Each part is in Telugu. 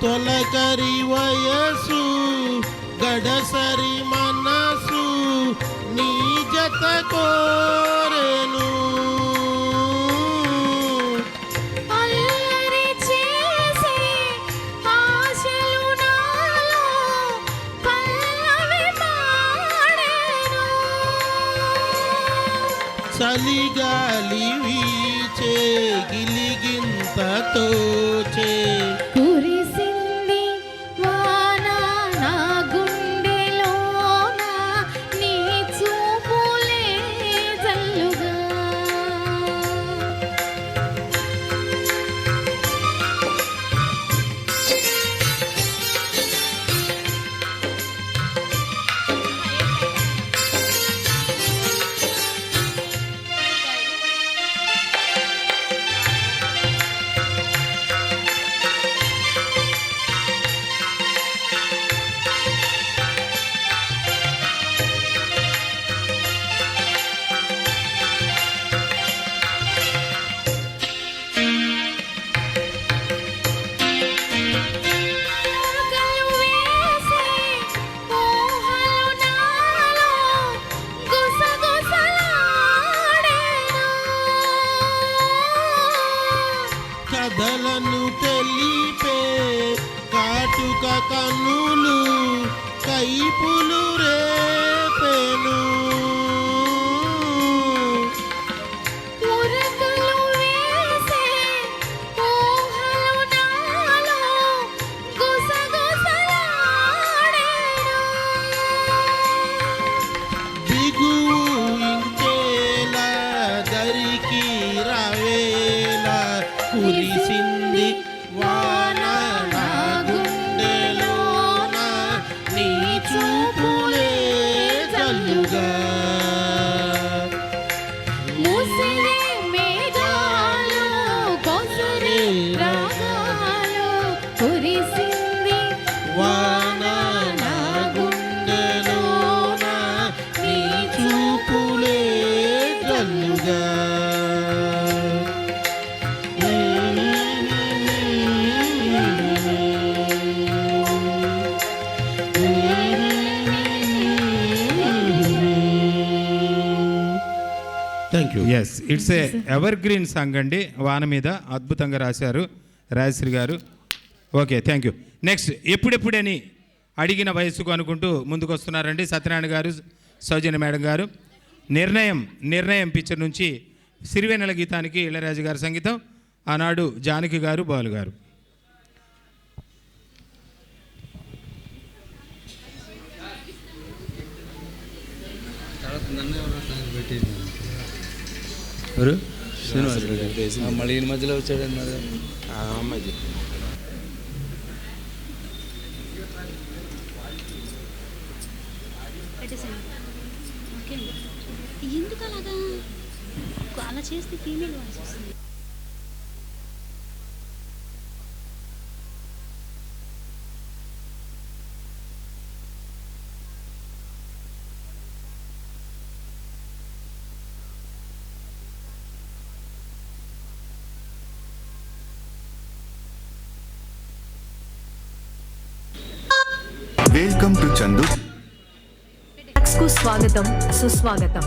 తొలకరి వయసు గడసరి మనసు నీ జత కోరెను. చలిగాలి వీచే గిలిగింత కురిసింది వాన గుండెలోన నీ చూపులే జల్లుగా ముసిరే మేఘాలు కొసరే రాగాలు కురిసింది వాన thank you yes it's a evergreen song అండి వాన మీద అద్భుతంగా రాశారు. రాజశ్రీ గారు. ఓకే థ్యాంక్ యూ నెక్స్ట్ ఎప్పుడెప్పుడని అడిగిన వయసుకు అనుకుంటూ ముందుకు వస్తున్నారండి సత్యనారాయణ గారు సౌజన్య మేడం గారు. నిర్ణయం నిర్ణయం పిక్చర్ నుంచి సిరివెన్నెల గీతానికి ఇళరాజు గారి సంగీతం ఆనాడు జానకి గారు బాలు గారు. ఎవరు? శ్రీనివాస్ మళ్ళీ ఈ మధ్యలో వచ్చాడు అన్నారు పెట్టేసాను ఓకే. అండి ఎందుకు అలాగా అలా చేస్తే ఫీమేల్ వాయిస్ వస్తుంది. వెల్కమ్ టు చందు స్వాగతం సుస్వాగతం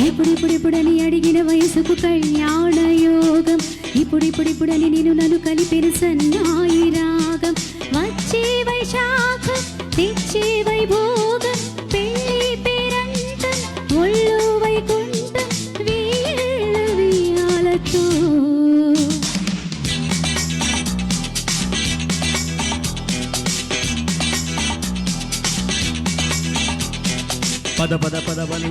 ఇప్పుడిప్పుడిప్పుడని అడిగిన వయసుకు కళ్యాణ యోగం ఇప్పుడిప్పుడిప్పుడని నేను నన్ను కలిపిన సన్నాయి రాగం. వచ్చే వైశాఖం తెచ్చే వైభోగం పద పద పద పని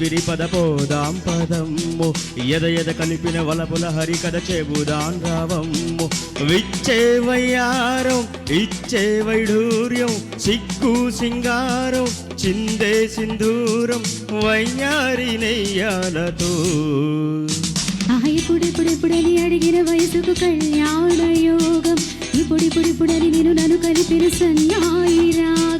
విరి పద పోదాం పదమ్ము. ఎద ఎద కనిపిన వలపుల హరి కథ చెబుదాం రావమ్ము. విచ్చే వయ్యారం ఇచ్చే వైఢూర్యం సిగ్గు సింగారం చిందే సింధూరం వయ్యారి నెయ్యాలతో. ఇప్పుడిప్పుడిప్పుడని అడిగిన వయసుకు కళ్యాణ యోగం ఇప్పుడిప్పుడిప్పుడని నేను నన్ను కలిపిన సన్నాయిరా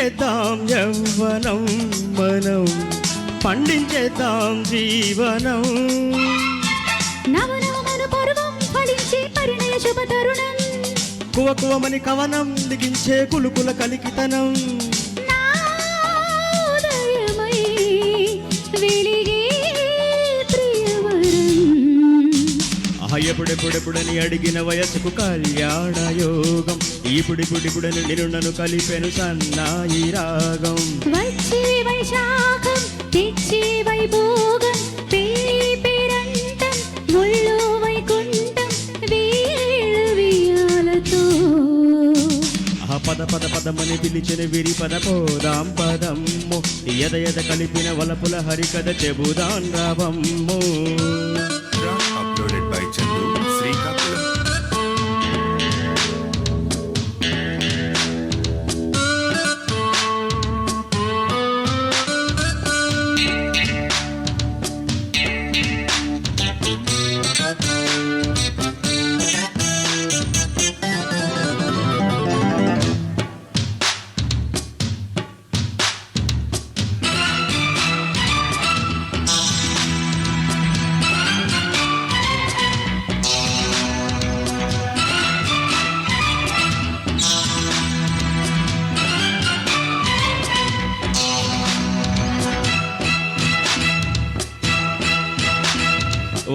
బంధించేద్దాం యవ్వనం మనం పండించేద్దాం జీవనం. కువ కువమని కవనం దిగించే కులుకుల కలికితనం. ఎప్పుడెప్పుడెప్పుడని అడిగిన వయసుకు కళ్యాణ యోగం ఇప్పుడిప్పుడిప్పుడని నేను నన్ను కలిపెను సన్నాయి రాగం. వచ్చే వైశాఖం తెచ్చే వైభోగం పెళ్ళి పేరంటం ఒళ్ళు వైకుంఠం వీళ్ళు వియాలతో. ఆహా పద పద పదమని పిలిచిన విరి పద పోదాం పదమ్ము. ఎద ఎద కలిపిన వలపుల హరికథ చెబుదాం రావమ్ము.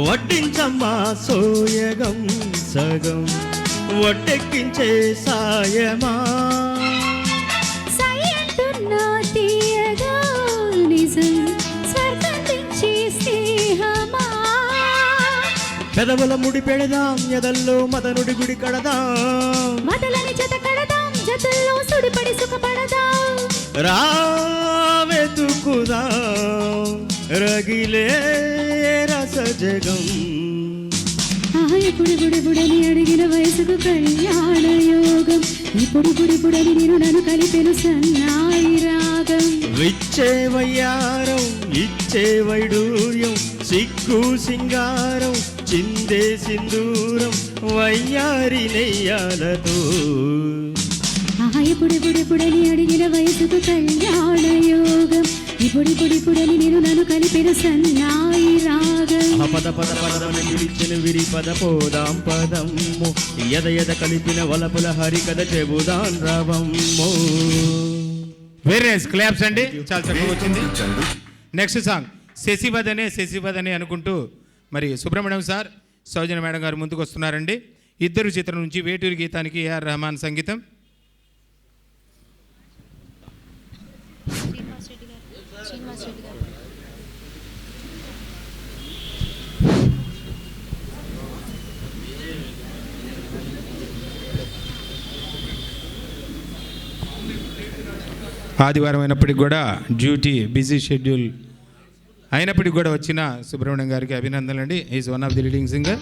వడ్డించమ్మా సోయగం సగం వడ్డెక్కించే సాయమా. పెదవుల ముడి పెడదాం ఎదల్లో మదనుడి గుడి కడదాం. మొదలని జత కడదాం జతల్లో సుడిపడి సుఖపడదాం. రావెతుకుదాం రగిలే జగం. ఇప్పుడు బుడి బుడని అడిగిన వయసుకు కళ్యాణ యోగం. ఇప్పుడు బుడి బుడని నేను నన్ను కలిపెను సన్నాయి రాగం. విచ్చే వయ్యారం ఇచ్చే వైడూర్యం సిగ్గు సింగారం చిందే సింధూరం వయ్యారి నెయ్యాలతో. ఇప్పుడు బుడి బుడని అడిగిన వయసుకు కళ్యాణ యోగం. ఇప్పుడు బుడి బుడని నేను నన్ను కలిపెను సన్నాయి రాగం. పద పద పదమని పిలిచిన విరి పద పోదాం పదమ్ము. ఎద ఎద కలిపిన వలపుల హరి కథ చెబుదాం రావమ్ము. వెరీ నైస్ క్లాప్స్ అండి. చాలా చక్కగా వచ్చింది. నెక్స్ట్ సాంగ్ శశివదనే శశివదనే అనుకుంటూ మరి సుబ్రహ్మణ్యం సార్ సౌజన్య మేడం గారు ముందుకు వస్తున్నారండి ఇద్దరు చిత్రం నుంచి వేటూరి గీతానికి ఏఆర్ రెహమాన్ సంగీతం శ్రీనివాస్ రెడ్డి గారు శ్రీనివాస్ రెడ్డి గారు ఆదివారం అయినప్పటికి కూడా డ్యూటీ బిజీ షెడ్యూల్ అయినప్పటికి కూడా వచ్చిన సుబ్రహ్మణ్యం గారికి అభినందనలు అండి is one of the leading singer